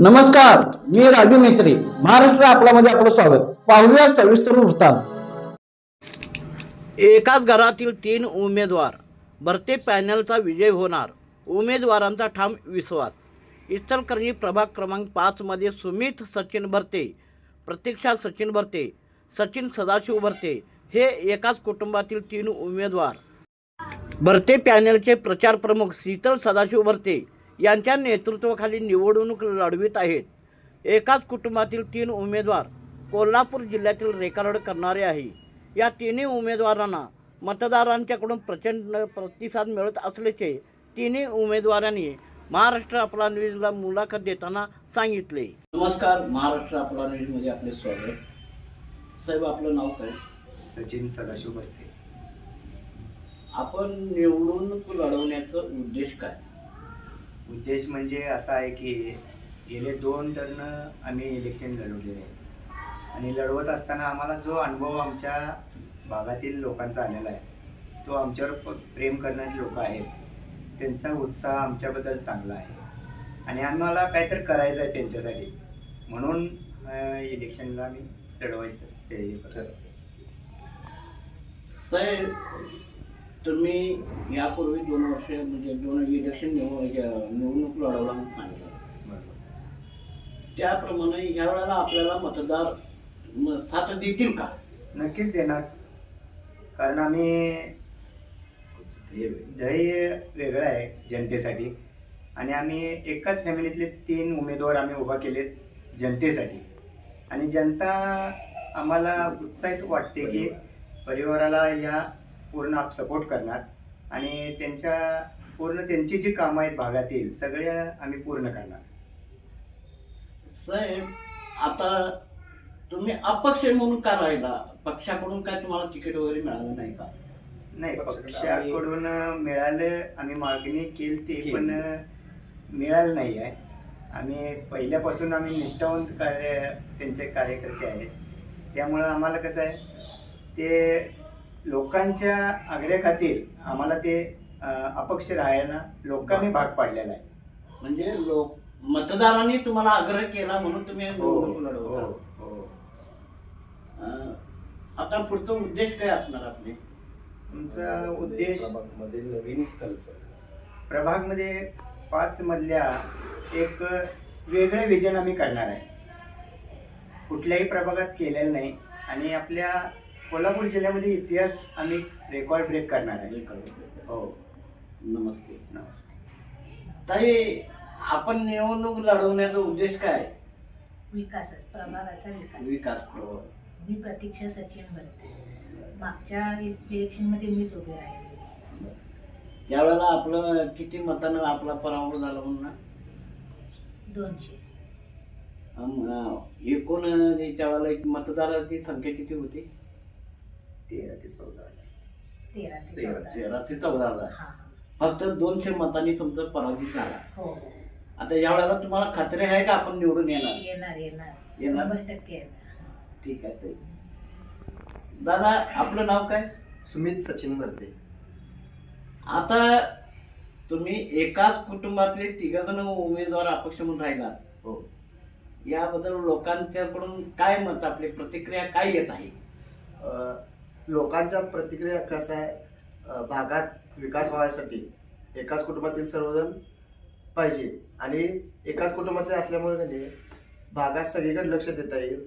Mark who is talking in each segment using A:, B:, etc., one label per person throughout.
A: नमस्कार मी राजू मेत्री महाराष्ट्र आपल्यामध्ये आपलं स्वागत. पाहूया सविस्तर वृत्तांत.
B: एकाच घरातील तीन उमेदवार. भरते पॅनलचा विजय होणार. उमेदवारांचा ठाम विश्वास. इचलकरंजी प्रभाग क्रमांक पाचमध्ये सुमित सचिन भरते प्रतीक्षा सचिन भरते सचिन सदाशिव भरते हे एकाच कुटुंबातील तीन उमेदवार. भरते पॅनलचे प्रचार प्रमुख शीतल सदाशिव भरते यांच्या नेतृत्वाखाली निवडणूक लढवित आहेत. एकाच कुटुंबातील तीन उमेदवार कोल्हापूर जिल्ह्यातील रेकॉर्ड करणारे आहे. या तिन्ही उमेदवारांना मतदारांच्याकडून प्रचंड प्रतिसाद मिळत असल्याचे तिन्ही उमेदवारांनी महाराष्ट्र आपला न्यूजला मुलाखत देताना सांगितले. नमस्कार महाराष्ट्र आपला न्यूजमध्ये आपले स्वागत. साहेब आपलं नाव काय?
C: सचिन सदाशिव भरते
B: आपण निवडणूक लढवण्याचा उद्देश काय?
C: उद्देश म्हणजे असा आहे की गेले दोन टर्न आम्ही इलेक्शन लढवलेले आहे आणि लढवत असताना आम्हाला जो अनुभव आमच्या भागातील लोकांचा आलेला आहे तो आमच्यावर प्रेम करणारी लोक आहेत त्यांचा उत्साह आमच्याबद्दल चांगला आहे. आणि आम्हाला काहीतरी करायचं आहे त्यांच्यासाठी. म्हणून इलेक्शनला आम्ही लढवायचं ते
B: साहेब तुम्ही यापूर्वी दोन वर्ष म्हणजे दोन इलेक्शन निवड निवडणूक लढवला म्हणून सांगितलं.
C: बरोबर
B: त्याप्रमाणे ह्या वेळेला आपल्याला मतदार साथ देतील का?
C: नक्कीच देणार. कारण आम्ही ध्येय वेगळं आहे जनतेसाठी. आणि आम्ही एकाच फॅमिलीतले तीन उमेदवार आम्ही उभा केलेत जनतेसाठी. आणि जनता आम्हाला उत्साहित वाटते की परिवाराला या पूर्ण सपोर्ट करणार. आणि त्यांच्या पूर्ण त्यांची जी कामं आहेत भागातील सगळे आम्ही पूर्ण करणार.
B: साहेब आता तुम्ही अपक्ष म्हणून का राहिला? पक्षाकडून काय तुम्हाला तिकीट वगैरे मिळालं नाही का?
C: नाही पक्षाकडून मिळालं आम्ही मागणी केली ते पण मिळालं नाही आहे. आम्ही पहिल्यापासून आम्ही निष्ठावंत कार्य त्यांचे कार्यकर्ते आहेत. त्यामुळं आम्हाला कसं आहे ते लोकांच्या आग्रहाखातीर आम्हाला ते अपक्ष राहायला लोकांनी भाग पाडलेला आहे.
B: म्हणजे लोक मतदारांनी तुम्हाला आग्रह केला म्हणून तुम्ही निवडणूक
C: हो
B: लढवता?
C: हो.
B: अं, आता पुढचा उद्देश काय असणार आपले?
C: तुमचा उद्देश
D: नवीन कल्पना.
C: प्रभागमध्ये पाच मधल्या एक वेगळं विजन आम्ही करणार आहे. कुठल्याही प्रभागात केलेलं नाही आणि आपल्या कोल्हापूर जिल्ह्यामध्ये इतिहास आम्ही रेकॉर्ड ब्रेक करणार आहे. हो.
B: नमस्ते.
C: नमस्कार
B: ताई आपण निवडणूक लढवण्याचा उद्देश काय?
E: विकासच प्रभागाचा विकास.
B: विकास बरोबर.
E: मी प्रतीक्षा सचिन भरते मागच्या इलेक्शनमध्ये मीच उभे राहिले
B: त्यावेळेला आपलं किती मतानं आपला पराभव झाला म्हणून ना?
E: दोनशे.
B: अम, अं, एकूण त्यावेळेला एक मतदाराची संख्या किती होती?
C: तेरा ते चौदा.
E: तेरा ते
C: तेरा,
E: चौदा.
B: तेरा ते चौदा हजार
E: हा.
B: फक्त दोनशे मतांनी तुमचा पराभव झाला.
E: हो.
B: आता यावेळेला तुम्हाला खात्री आहे का आपण निवडून येणार?
E: येणार येणार.
B: येणार?
E: शंभर टक्के येणार.
B: ठीक आहे ताई. दादा आपलं नाव काय?
D: सुमित सचिन भरते
B: आता तुम्ही एकाच कुटुंबातले तिघ जण उमेदवार अपक्ष म्हणून राहिला.
D: हो.
B: याबद्दल लोकांच्याकडून काय मत आपली प्रतिक्रिया काय येत आहे?
D: अ, लोकांच्या प्रतिक्रिया कसं आहे भागात विकास व्हायसाठी एकाच कुटुंबातील सर्वजण पाहिजे. आणि एकाच कुटुंबातील असल्यामुळे त्यांनी भागात सगळीकडे लक्ष देता येईल.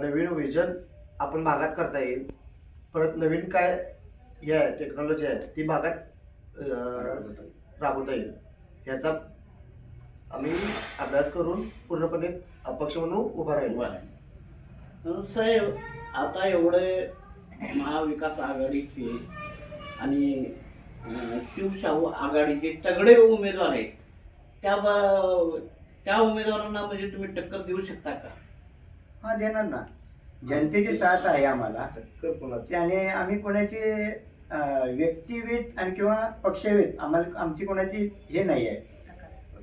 D: नवीन विजन आपण भागात करता येईल. परत नवीन काय हे आहे टेक्नॉलॉजी आहे ती भागात राबवता येईल. याचा आम्ही अभ्यास करून पूर्णपणे अपक्ष म्हणून उभा राहील.
B: साहेब आता एवढे महाविकास आघाडीचे आणि शिवशाहू आघाडीचे तगडे उमेदवार आहेत. त्या ब- त्या उमेदवारांना म्हणजे तुम्ही टक्कर देऊ शकता का?
C: हा देणार ना. जनतेची साथ आहे आम्हाला.
D: टक्कर कोणाची?
C: आणि आम्ही कोणाचे अं, व्यक्तिवेध आणि किंवा पक्षवेध आम्हाला आमची कोणाची हे नाही आहे.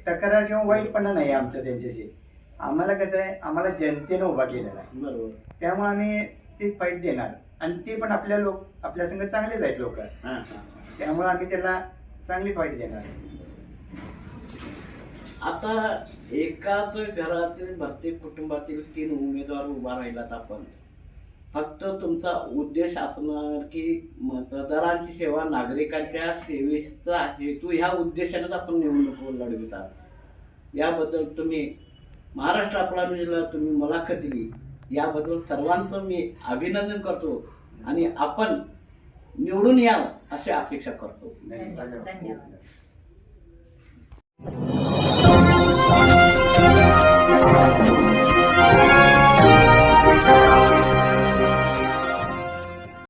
C: तक्रार किंवा वाईटपणा नाही आहे आमचं त्यांच्याशी. आम्हाला कसं आहे आम्हाला जनतेनं उभा केलेला आहे.
B: बरोबर.
C: त्यामुळे आम्ही ते फाईट देणार. आणि ते पण आपल्या लोक आपल्या संग चांगलेच आहेत लोक. त्यामुळे आम्ही त्याला चांगली फाईट देणार
B: आता एकाच घरातील प्रत्येक कुटुंबातील तीन उमेदवार उभा राहिलात आपण. फक्त तुमचा उद्देश असणार की मतदारांची सेवा नागरिकांच्या सेवेचा हेतू ह्या उद्देशानेच आपण निवडणूक लढवितात याबद्दल तुम्ही महाराष्ट्र आपला तुम्ही मुलाखत दिली. याबद्दल सर्वांचं मी अभिनंदन करतो आणि आपण निवडून यावं अशी अपेक्षा करतो.
E: धन्यवाद. धन्यवाद.